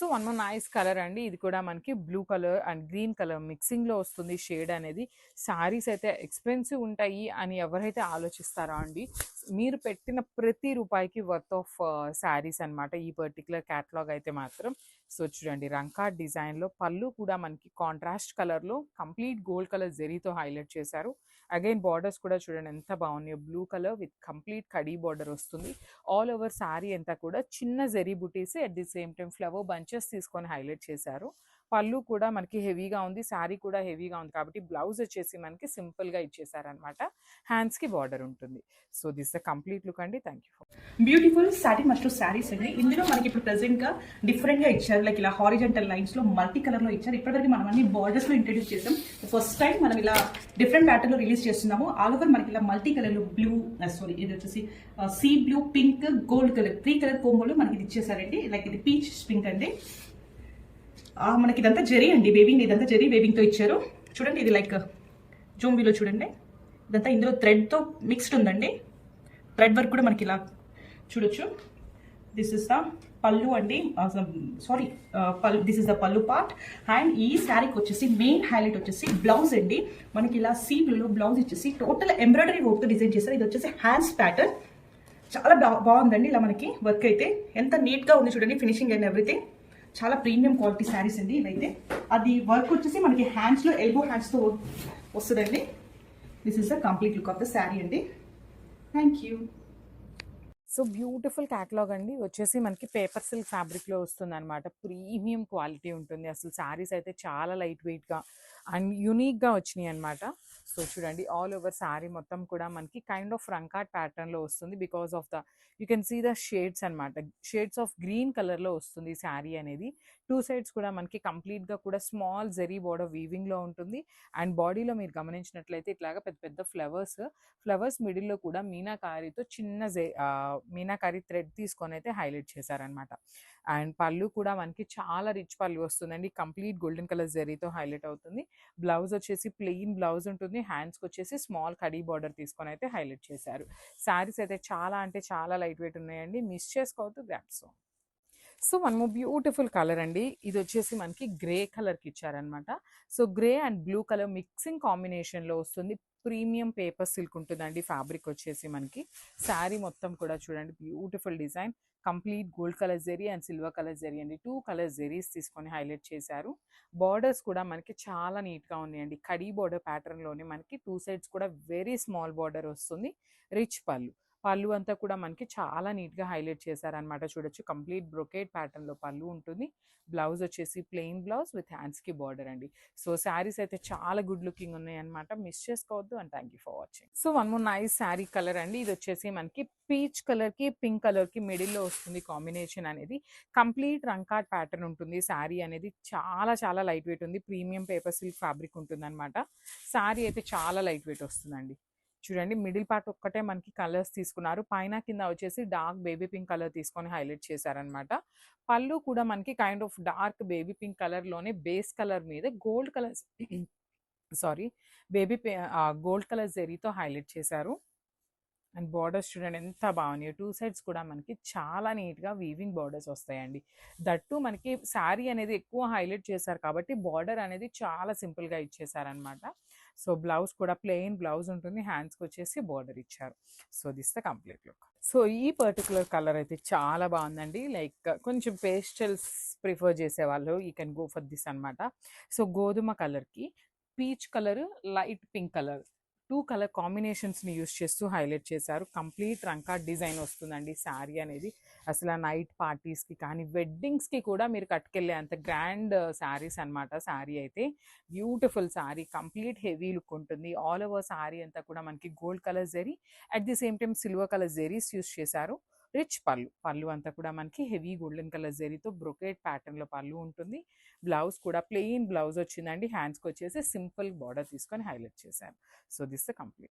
So one more nice colour అండి. ఇది కూడా మనకి blue colour and green colour మిక్సింగ్లో వస్తుంది షేడ్ అనేది. శారీస్ అయితే ఎక్స్పెన్సివ్ ఉంటాయి అని ఎవరైతే ఆలోచిస్తారో అండి మీరు పెట్టిన ప్రతి రూపాయికి వర్త్ ఆఫ్ శారీస్ అన్నమాట. ఈ పర్టికులర్ క్యాటలాగ్ అయితే మాత్రం. సో చూడండి రంకాట్ డిజైన్లో పళ్ళు కూడా మనకి కాంట్రాస్ట్ కలర్లో కంప్లీట్ గోల్డ్ కలర్ జెరీతో హైలైట్ చేశారు. అగైన్ బార్డర్స్ కూడా చూడండి ఎంత బాగున్నాయో. బ్లూ కలర్ విత్ కంప్లీట్ కడీ బార్డర్ వస్తుంది. ఆల్ ఓవర్ శారీ అంతా కూడా చిన్న జెరీ బుటీస్ at the same time flower pictures తీసుకొని హైలైట్ చేశారు. పళ్ళు కూడా మనకి హెవీగా ఉంది శారీ కూడా హెవీగా ఉంది కాబట్టి బ్లౌజ్ వచ్చేసి మనకి సింపుల్గా ఇచ్చేసారనమాట హ్యాండ్స్కి బార్డర్ ఉంటుంది. So this the complete look అండి. Thank you beautiful sari must saris అండి. ఇందులో మనకి ఇప్పుడు ప్రెసెంట్గా డిఫరెంట్గా ఇచ్చారు. లైక్ ఇలా హారిజెంటల్ లైన్స్లో మల్టీ కలర్లో ఇచ్చారు. ఇప్పటివరకు మనం అన్ని బార్డర్స్లో ఇంట్రడ్యూస్ చేసాం. ఫస్ట్ టైం మనం ఇలా డిఫరెంట్ ప్యాటర్న్లో రిలీజ్ చేస్తున్నాము. ఆల్ ఓవర్ మనకి ఇలా మల్టీ కలర్లో బ్లూ సారీ ఇది వచ్చేసి sea blue pink gold colour three colour కోంబోలో మనకి ఇది ఇచ్చేసారండి. లైక్ ఇది పీచ్ పింక్ అండి. మనకి ఇదంతా జరీ అండి. వేవింగ్ ఇదంతా జరీ వేవింగ్తో ఇచ్చారు. చూడండి ఇది లైక్ జూంబీలో చూడండి. ఇదంతా ఇందులో థ్రెడ్తో మిక్స్డ్ ఉందండి. థ్రెడ్ వర్క్ కూడా మనకి ఇలా చూడొచ్చు. దిస్ ఇస్ ద పళ్ళు అండి. సారీ దిస్ ఇస్ ద పళ్ళు పార్ట్ అండ్ ఈ శారీకి వచ్చేసి మెయిన్ హైలైట్ వచ్చేసి బ్లౌజ్ అండి. మనకి ఇలా సీ బ్లూలో బ్లౌజ్ ఇచ్చేసి టోటల్ ఎంబ్రాయిడరీ వర్క్తో డిజైన్ చేస్తారు ఇది వచ్చేసి హ్యాండ్స్ ప్యాటర్న్ చాలా బాగుందండి ఇలా మనకి వర్క్ అయితే. ఎంత నీట్గా ఉంది చూడండి ఫినిషింగ్ అండ్ ఎవ్రీథింగ్ చాలా ప్రీమియం క్వాలిటీ శారీస్ అండి ఇవైతే. అది వర్క్ వచ్చేసి మనకి హ్యాండ్స్లో ఎల్బో హ్యాండ్స్తో వస్తుందండి. This is the complete look of the sari అండి. Thank you so beautiful catalogue అండి. వచ్చేసి మనకి పేపర్ సిల్క్ ఫ్యాబ్రిక్లో వస్తుంది అనమాట ప్రీమియం క్వాలిటీ ఉంటుంది. అసలు శారీస్ అయితే చాలా లైట్ వెయిట్గా అండ్ యూనిక్గా వచ్చినాయి అనమాట సో చూడండి ఆల్ ఓవర్ శారీ మొత్తం కూడా మనకి కైండ్ ఆఫ్ రంకాట్ ప్యాటర్న్లో వస్తుంది. Because of the you can see the shades అనమాట షేడ్స్ ఆఫ్ గ్రీన్ కలర్లో వస్తుంది శారీ అనేది. టూ సైడ్స్ కూడా మనకి కంప్లీట్గా కూడా స్మాల్ జెరీ బోర్డర్ వీవింగ్లో ఉంటుంది. అండ్ బాడీలో మీరు గమనించినట్లయితే ఇట్లాగా పెద్ద పెద్ద ఫ్లవర్స్ ఫ్లవర్స్ మిడిల్లో కూడా మీనాకారితో చిన్న జె మీనాకారి థ్రెడ్ తీసుకొని అయితే హైలైట్ చేశారనమాట అండ్ పళ్ళు కూడా మనకి చాలా రిచ్ పళ్ళు వస్తుందండి. కంప్లీట్ గోల్డెన్ కలర్ జెరీతో హైలైట్ అవుతుంది. బ్లౌజ్ వచ్చేసి ప్లెయిన్ బ్లౌజ్ ఉంటుంది. హ్యాండ్స్కి వచ్చేసి స్మాల్ కడీ బార్డర్ తీసుకొని అయితే హైలైట్ చేశారు. శారీస్ అయితే చాలా అంటే చాలా లైట్ వెయిట్ ఉన్నాయండి. మిస్ చేసుకోవద్దు. గ్రాప్స్ సో మనము బ్యూటిఫుల్ కలర్ అండి. ఇది వచ్చేసి మనకి గ్రే కలర్కి ఇచ్చారనమాట. So grey and blue colour mixing కాంబినేషన్లో వస్తుంది. ప్రీమియం పేపర్ సిల్క్ ఉంటుందండి ఫ్యాబ్రిక్ వచ్చేసి మనకి. శారీ మొత్తం కూడా చూడండి. Beautiful design. Complete gold colour zari and silver colour zari అండి. టూ కలర్ జెరీస్ తీసుకొని హైలైట్ చేశారు. బార్డర్స్ కూడా మనకి చాలా నీట్గా ఉన్నాయండి. కడీ బార్డర్ ప్యాటర్న్లోనే మనకి టూ సైడ్స్ కూడా వెరీ స్మాల్ బార్డర్ వస్తుంది. రిచ్ పళ్ళు. పళ్ళు అంతా కూడా మనకి చాలా నీట్గా హైలైట్ చేశారనమాట చూడొచ్చు కంప్లీట్ బ్రొకేట్ ప్యాటర్న్లో పళ్ళు ఉంటుంది. బ్లౌజ్ వచ్చేసి ప్లెయిన్ బ్లౌజ్ విత్ హ్యాండ్స్కి బార్డర్ అండి. సో శారీస్ అయితే చాలా గుడ్ లుకింగ్ ఉన్నాయి అనమాట మిస్ చేసుకోవద్దు and thank you for watching. So one more nice sari colour అండి. ఇది వచ్చేసి మనకి పీచ్ కలర్కి పింక్ కలర్కి మిడిల్లో వస్తుంది కాంబినేషన్ అనేది. కంప్లీట్ రంకాట్ ప్యాటర్న్ ఉంటుంది. శారీ అనేది చాలా చాలా లైట్ వెయిట్ ఉంది. ప్రీమియం పేపర్ సిల్క్ ఫ్యాబ్రిక్ ఉంటుంది అనమాట శారీ అయితే చాలా లైట్ వెయిట్ వస్తుందండి. చూడండి మిడిల్ పార్ట్ ఒక్కటే మనకి కలర్స్ తీసుకున్నారు. పైన కింద వచ్చేసి డార్క్ బేబీ పింక్ కలర్ తీసుకొని హైలైట్ చేశారనమాట పళ్ళు కూడా మనకి kind of dark baby pink కలర్లోనే బేస్ కలర్ మీద gold colour sorry baby gold colour జెరీతో highlight చేశారు. అండ్ బార్డర్స్ చూడండి ఎంత బాగున్నాయి. టూ సైడ్స్ కూడా మనకి చాలా నీట్గా వీవింగ్ బార్డర్స్ వస్తాయండి. దట్టు మనకి శారీ అనేది ఎక్కువ హైలైట్ చేశారు కాబట్టి బార్డర్ అనేది చాలా సింపుల్గా ఇచ్చేసారనమాట సో బ్లౌజ్ కూడా ప్లెయిన్ బ్లౌజ్ ఉంటుంది. హ్యాండ్స్కి వచ్చేసి బార్డర్ ఇచ్చారు. So this the complete look. So ఈ పర్టికులర్ కలర్ అయితే చాలా బాగుందండి. లైక్ కొంచెం పేస్టల్స్ ప్రిఫర్ చేసేవాళ్ళు. You can go for this అనమాట సో గోధుమ కలర్కి peach colour light pink colour. Two colour కాంబినేషన్స్ని use చేస్తూ హైలైట్ చేశారు. కంప్లీట్ రంకా డిజైన్ వస్తుందండి శారీ అనేది. అసలు నైట్ పార్టీస్కి కానీ వెడ్డింగ్స్కి కూడా మీరు కట్టుకెళ్ళే అంత గ్రాండ్ శారీస్ అన్నమాట శారీ అయితే. Beautiful sari complete heavy look ఉంటుంది. ఆల్ ఓవర్ శారీ అంతా కూడా మనకి gold colour zari at the same time silver colour zaris use చేశారు. రిచ్ పళ్ళు. పళ్ళు అంతా కూడా మనకి హెవీ గోల్డెన్ కలర్ జెరీతో బ్రొకేట్ ప్యాటర్న్లో పళ్ళు ఉంటుంది. బ్లౌజ్ కూడా ప్లెయిన్ బ్లౌజ్ వచ్చిందండి. హ్యాండ్స్కి వచ్చేసి సింపుల్ బార్డర్ తీసుకొని హైలైట్ చేశారు. So this complete